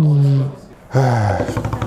嗯。唉。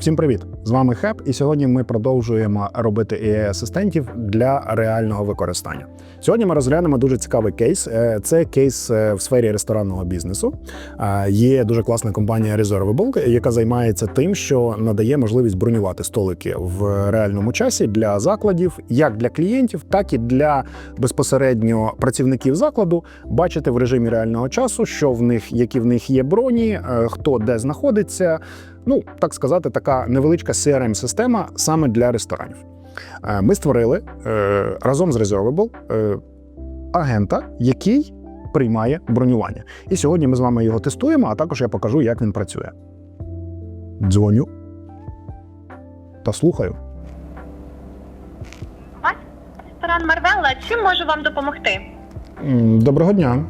Всім привіт! З вами Хеп, і сьогодні ми продовжуємо робити AI-асистентів для реального використання. Сьогодні ми розглянемо дуже цікавий кейс. Е, Це кейс е, в сфері ресторанного бізнесу. Е, Є дуже класна компанія Reservable, яка займається тим, що надає можливість бронювати столики в реальному часі для закладів, як для клієнтів, так і для безпосередньо працівників закладу, бачити в режимі реального часу, що в них, які в них є броні, хто де знаходиться. Ну, так сказати, така невеличка CRM-система саме для ресторанів. Е, Ми створили е, разом з Reservable е, агента, який приймає бронювання. І сьогодні ми з вами його тестуємо, а також я покажу, як він працює. Дзвоню та слухаю. Ресторан Марвелла, чим можу вам допомогти? Доброго дня.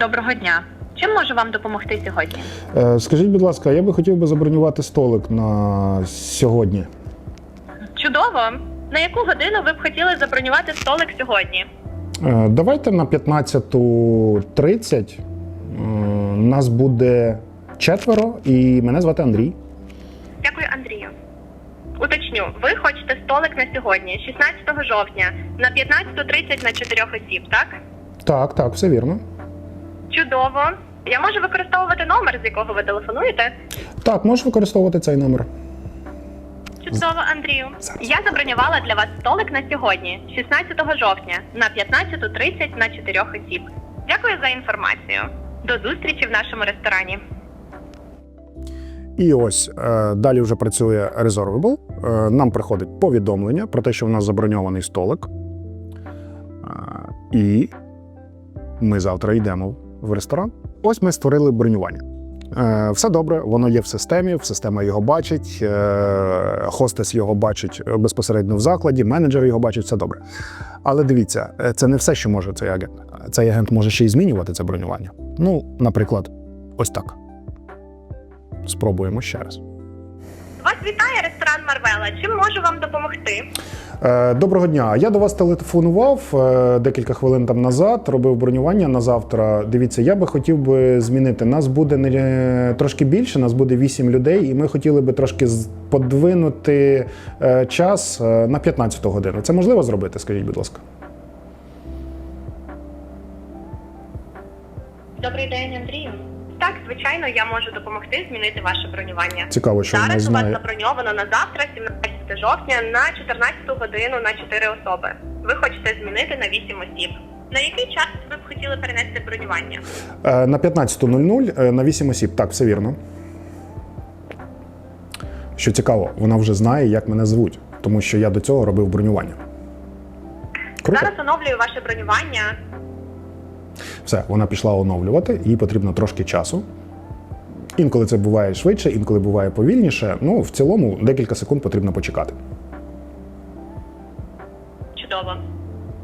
Доброго дня. Чим можу вам допомогти сьогодні? Е, Скажіть, будь ласка, я би хотів би забронювати столик на сьогодні. Чудово! На яку годину ви б хотіли забронювати столик сьогодні? Е, Давайте на 15.30. Е, Нас буде четверо, і мене звати Андрій. Дякую, Андрію. Уточню, ви хочете столик на сьогодні, 16 жовтня, на 15.30 на 4 осіб, так? Так, так, все вірно. Чудово. Я можу використовувати номер, з якого ви телефонуєте? Так, можеш використовувати цей номер. Чудово, Андрію. Я забронювала для вас столик на сьогодні, 16 жовтня, на 15.30 на 4 осіб. Дякую за інформацію. До зустрічі в нашому ресторані. І ось е, далі вже працює Reservable. Е, Нам приходить повідомлення про те, що в нас заброньований столик. Е, І ми завтра йдемо в ресторан. Ось ми створили бронювання. Е, Все добре, воно є в системі, система його бачить, е, хостес його бачить безпосередньо в закладі, менеджер його бачить, все добре. Але дивіться, е, це не все, що може цей агент. Цей агент може ще й змінювати це бронювання. Ну, наприклад, ось так. Спробуємо ще раз. Вітає ресторан Марвела. Чим можу вам допомогти? Е, Доброго дня. Я до вас телефонував е, декілька хвилин там назад, робив бронювання на завтра. Дивіться, я би хотів би змінити. Нас буде не трошки більше, нас буде 8 людей, і ми хотіли би трошки подвинути е, час на 15 годину. Це можливо зробити? Скажіть, будь ласка. Добрий день, Андрію. Так, звичайно, я можу допомогти змінити ваше бронювання. Цікаво, що Зараз у вас заброньовано на завтра, 17 жовтня, на 14 годину на 4 особи. Ви хочете змінити на 8 осіб. На який час ви б хотіли перенести бронювання? Е, На 15.00 е, на 8 осіб. Так, все вірно. Що цікаво, вона вже знає, як мене звуть, тому що я до цього робив бронювання. Круто. Зараз оновлюю ваше бронювання. Все, вона пішла оновлювати, їй потрібно трошки часу. Інколи це буває швидше, інколи буває повільніше. Ну, в цілому декілька секунд потрібно почекати. Чудово.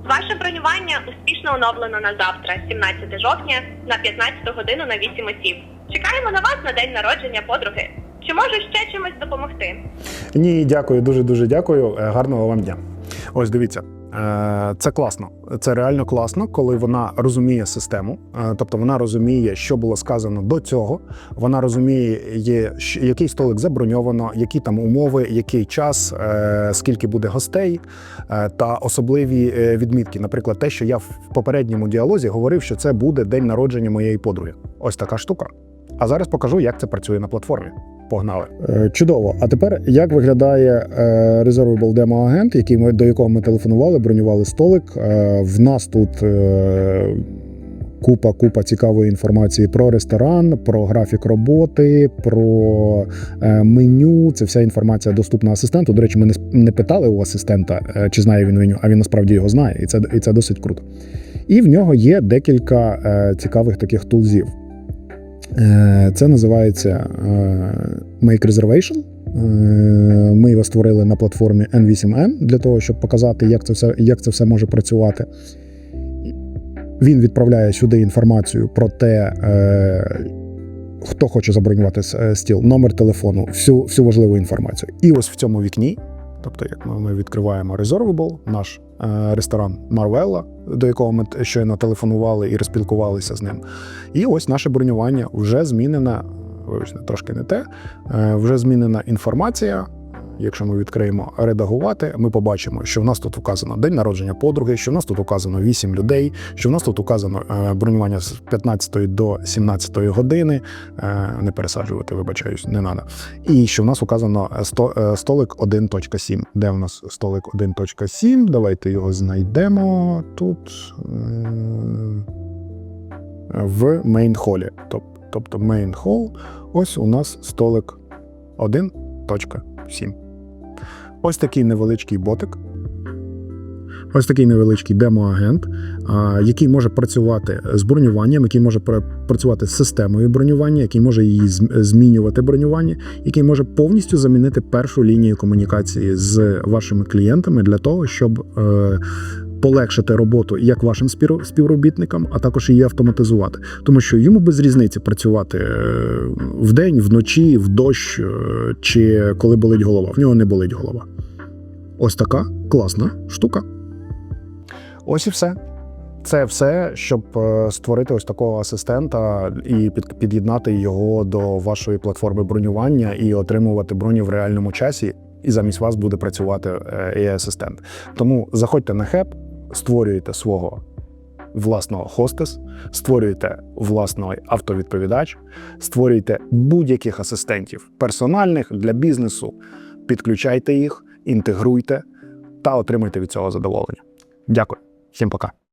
Ваше бронювання успішно оновлено на завтра, 17 жовтня, на 15 годину на 8 осіб. Чекаємо на вас на день народження подруги. Чи можу ще чимось допомогти? Ні, дякую, дуже дуже дякую. Е, Гарного вам дня. Ось дивіться. Е, Це класно, це реально класно, коли вона розуміє систему, е, тобто вона розуміє, що було сказано до цього. Вона розуміє, який столик заброньовано, які там умови, який час, е, скільки буде гостей, та особливі відмітки. Наприклад, те, що я в попередньому діалозі говорив, що це буде день народження моєї подруги. Ось така штука. А зараз покажу, як це працює на платформі. Погнали. Е, Чудово. А тепер як виглядає е, Reservable Demo агент, який ми до якого ми телефонували, бронювали столик. Е, В нас тут купа купа цікавої інформації про ресторан, про графік роботи, про меню. Це вся інформація доступна асистенту. До речі, ми не питали у асистента, чи знає він меню, а він насправді його знає, і це і це досить круто. І в нього є декілька цікавих таких тулзів. Е, Це називається е, Make Reservation. Е, Ми його створили на платформі N8N для того, щоб показати, як це все, як це все може працювати. Він відправляє сюди інформацію про те, хто хоче забронювати стіл, номер телефону, всю, всю важливу інформацію. І ось в цьому вікні, тобто, як ми, відкриваємо Reservable, наш е, ресторан Марвелла, до якого ми щойно телефонували і розпілкувалися з ним. І ось наше бронювання вже змінене вибачте, трошки не те. Е, Вже змінена інформація. Якщо ми відкриємо редагувати, ми побачимо, що в нас тут указано день народження подруги, що в нас тут указано 8 людей, що в нас тут указано е, бронювання з 15 до 17 години. Е, Не пересаджувати, вибачаюсь, не треба. І що в нас указано е, столик 1.7. Де в нас столик 1.7? Давайте його знайдемо тут в мейн-холі. Тобто мейн-хол, ось у нас столик 1.7. Ось такий невеличкий ботик. Ось такий невеличкий демо-агент, який може працювати з бронюванням, який може пра- працювати з системою бронювання, який може її змінювати бронювання, який може повністю замінити першу лінію комунікації з вашими клієнтами для того, щоб е, полегшити роботу як вашим співробітникам, а також її автоматизувати. Тому що йому без різниці працювати е, вдень, вночі, в дощ е, чи коли болить голова. В нього не болить голова. Ось така класна штука. Ось і все. Це все, щоб е, створити ось такого асистента і під- під'єднати його до вашої платформи бронювання і отримувати броні в реальному часі. І замість вас буде працювати е, AI-асистент. Тому заходьте на хеп, створюйте свого власного хостес, створюєте власний автовідповідач, створюйте будь-яких асистентів персональних для бізнесу, підключайте їх, інтегруйте та отримуйте від цього задоволення. Дякую, всім пока.